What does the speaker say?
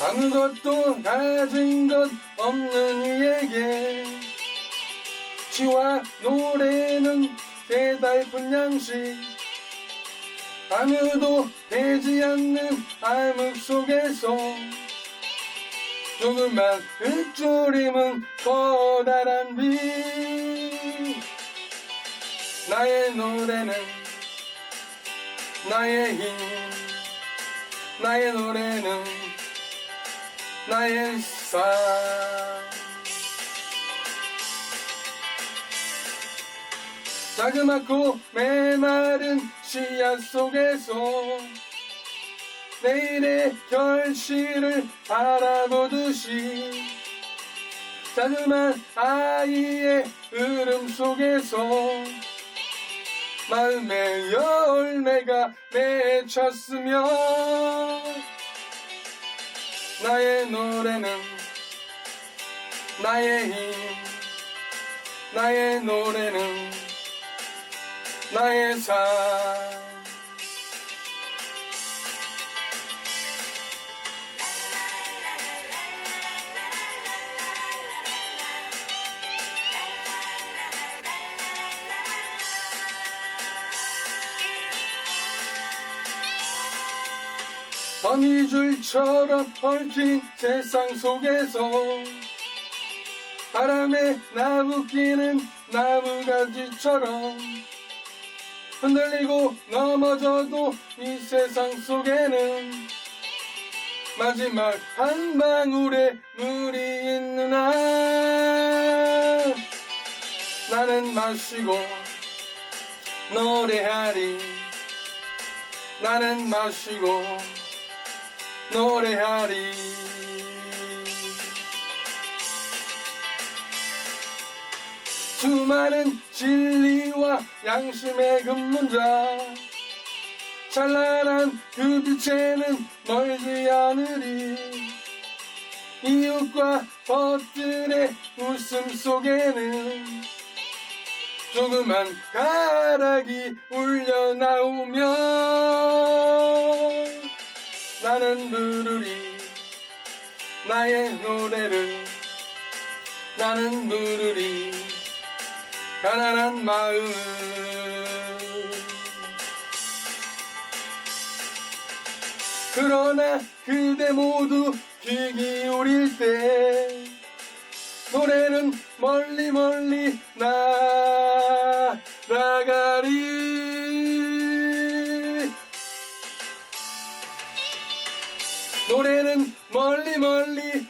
아무것도 가진 것 없는 이에게 시와 노래는 대달픈 양식 아무도 되지 않는 암흑 속에서 조금만 읊조림은 커다란 빛 나의 노래는 나의 힘 나의 노래는 나의 삶. 자그맣고 메마른 씨앗 속에서 내일의 결실을 바라보듯이 자그만 아이의 울음 속에서 마음의 열매가 맺혔으며 나의 노래는 나의 힘 나의 노래는 나의 삶 거미줄처럼 얽힌 세상 속에서 바람에 나부끼는 나무가지처럼 흔들리고 넘어져도 이 세상 속에는 마지막 한 방울의 물이 있는 한 나는 마시고 노래하리. 나는 마시고 노래하리. 수많은 진리와 양심의 근문자 찬란한 그 빛에는 멀지 않으리. 이웃과 벗들의 웃음 속에는 조그만 가락이 울려 나오며 나는 부르리 나의 노래를. 나는 부르리 가난한 마음 그러나 그대 모두 귀 기울일 때 노래는 멀리 멀리 날아가리 멀리 멀리. 나